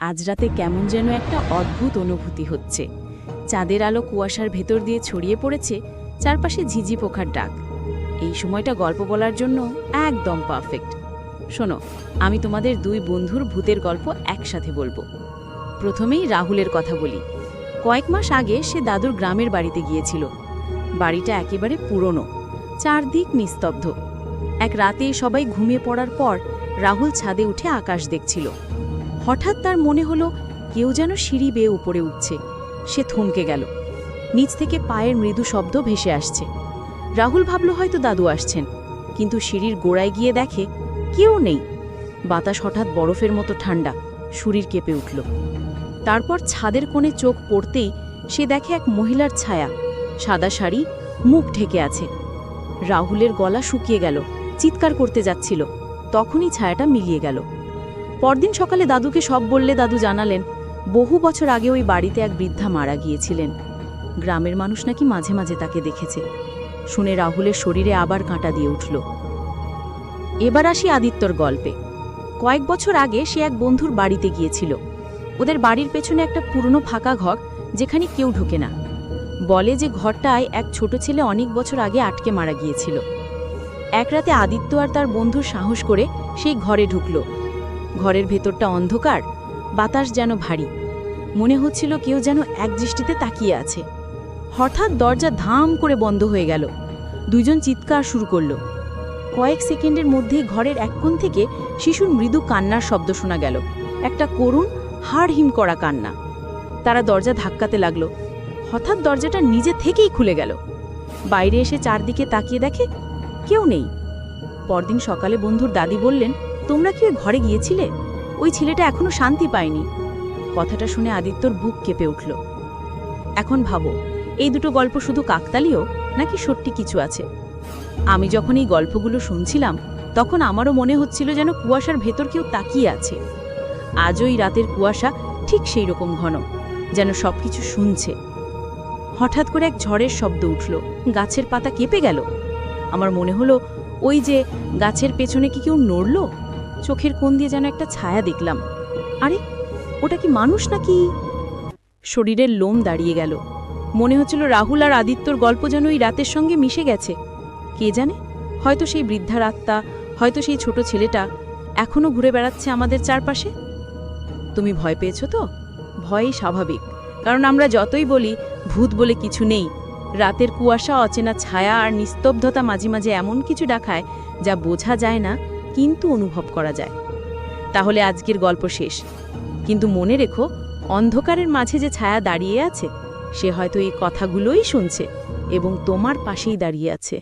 আজ রাতে কেমন যেন একটা অদ্ভুত অনুভূতি হচ্ছে। চাঁদের আলো কুয়াশার ভেতর দিয়ে ছড়িয়ে পড়েছে চারপাশে ঝিঝি পোখার ডাক। এই সময়টা গল্প বলার জন্য একদম পারফেক্ট। শোনো, আমি তোমাদের দুই বন্ধুর ভূতের গল্প একসাথে বলব। প্রথমেই রাহুলের কথা বলি। কয়েক মাস আগে সে দাদুর গ্রামের বাড়িতে গিয়েছিল। বাড়িটা একেবারে পুরনো, চারদিক নিস্তব্ধ। এক রাতে সবাই ঘুমিয়ে পড়ার পর রাহুল ছাদে উঠে আকাশ দেখছিল। হঠাৎ তার মনে হলো কেউ যেন সিঁড়ি বেয়ে উপরে উঠছে। সে থমকে গেল। নিচ থেকে পায়ের মৃদু শব্দ ভেসে আসছে। রাহুল ভাবল হয়তো দাদু আসছেন, কিন্তু সিঁড়ির গোড়ায় গিয়ে দেখে কেউ নেই। বাতাস হঠাৎ বরফের মতো ঠান্ডা শরীর কেঁপে উঠল। তারপর ছাদের কোণে চোখ পড়তেই সে দেখে এক মহিলার ছায়া। সাদা শাড়ি, মুখ ঢেকে আছে। রাহুলের গলা শুকিয়ে গেল, চিৎকার করতে যাচ্ছিল। তখনই ছায়াটা মিলিয়ে গেল। পরদিন সকালে দাদুকে সব বললে দাদু জানালেন, বহু বছর আগে ওই বাড়িতে এক বৃদ্ধা মারা গিয়েছিলেন। গ্রামের মানুষ নাকি মাঝে মাঝে তাকে দেখেছে। শুনে রাহুলের শরীরে আবার কাঁটা দিয়ে উঠল। এবার আসি আদিত্যর গল্পে। কয়েক বছর আগে সে এক বন্ধুর বাড়িতে গিয়েছিল। ওদের বাড়ির পেছনে একটা পুরনো ফাঁকা ঘর, যেখানে কেউ ঢোকে না। বলে যে ঘরটায় এক ছোট ছেলে অনেক বছর আগে আটকে মারা গিয়েছিল। এক রাতে আদিত্য আর তার বন্ধু সাহস করে সেই ঘরে ঢুকল। ঘরের ভেতরটা অন্ধকার, বাতাস যেন ভারী। মনে হচ্ছিল কেউ যেন এক দৃষ্টিতে তাকিয়ে আছে। হঠাৎ দরজা ধাম করে বন্ধ হয়ে গেল। দুজন চিৎকার শুরু করল। কয়েক সেকেন্ডের মধ্যে ঘরের এক কোণ থেকে শিশুর মৃদু কান্নার শব্দ শোনা গেল। একটা করুণ হাড় হিম করা কান্না। তারা দরজা ধাক্কাতে লাগল। হঠাৎ দরজাটা নিজে থেকেই খুলে গেল। বাইরে এসে চারদিকে তাকিয়ে দেখে কেউ নেই। পরদিন সকালে বন্ধুর দাদি বললেন তোমরা কি ওই ঘরে গিয়েছিলে? ওই ছেলেটা এখনও শান্তি পায়নি। কথাটা শুনে আদিত্যর বুক কেঁপে উঠল। এখন ভাবো, এই দুটো গল্প শুধু কাকতালীয় নাকি সত্যি কিছু আছে? আমি যখন এই গল্পগুলো শুনছিলাম, তখন আমারও মনে হচ্ছিল যেন কুয়াশার ভেতর কেউ তাকিয়ে আছে। আজও এই রাতের কুয়াশা ঠিক সেই রকম ঘন, যেন সব কিছু শুনছে। হঠাৎ করে এক ঝড়ের শব্দ উঠল। গাছের পাতা কেঁপে গেল। আমার মনে হলো, ওই যে গাছের পেছনে কি কেউ নড়ল? চোখের কোণ দিয়ে যেন একটা ছায়া দেখলাম। আরে, ওটা কি মানুষ নাকি? শরীরের লোম দাঁড়িয়ে গেল। মনে হচ্ছিল রাহুল আর আদিত্যর গল্প যেন ওই রাতের সঙ্গে মিশে গেছে। কে জানে? হয়তো সেই বৃদ্ধার আত্মা, হয়তো সেই ছোট ছেলেটা এখনও ঘুরে বেড়াচ্ছে আমাদের চারপাশে। তুমি ভয় পেয়েছ তো? ভয়ই স্বাভাবিক, কারণ আমরা যতই বলি, ভূত বলে কিছু নেই। রাতের কুয়াশা, অচেনা ছায়া আর নিস্তব্ধতা মাঝে মাঝে এমন কিছু দেখায় যা বোঝা যায় না কিন্তু অনুভব করা যায়। তাহলে আজকের গল্প শেষ। কিন্তু মনে রেখো, অন্ধকারের মাঝে যে ছায়া দাঁড়িয়ে আছে, সে হয়তো এই কথাগুলোই শুনছে এবং তোমার পাশেই দাঁড়িয়ে আছে।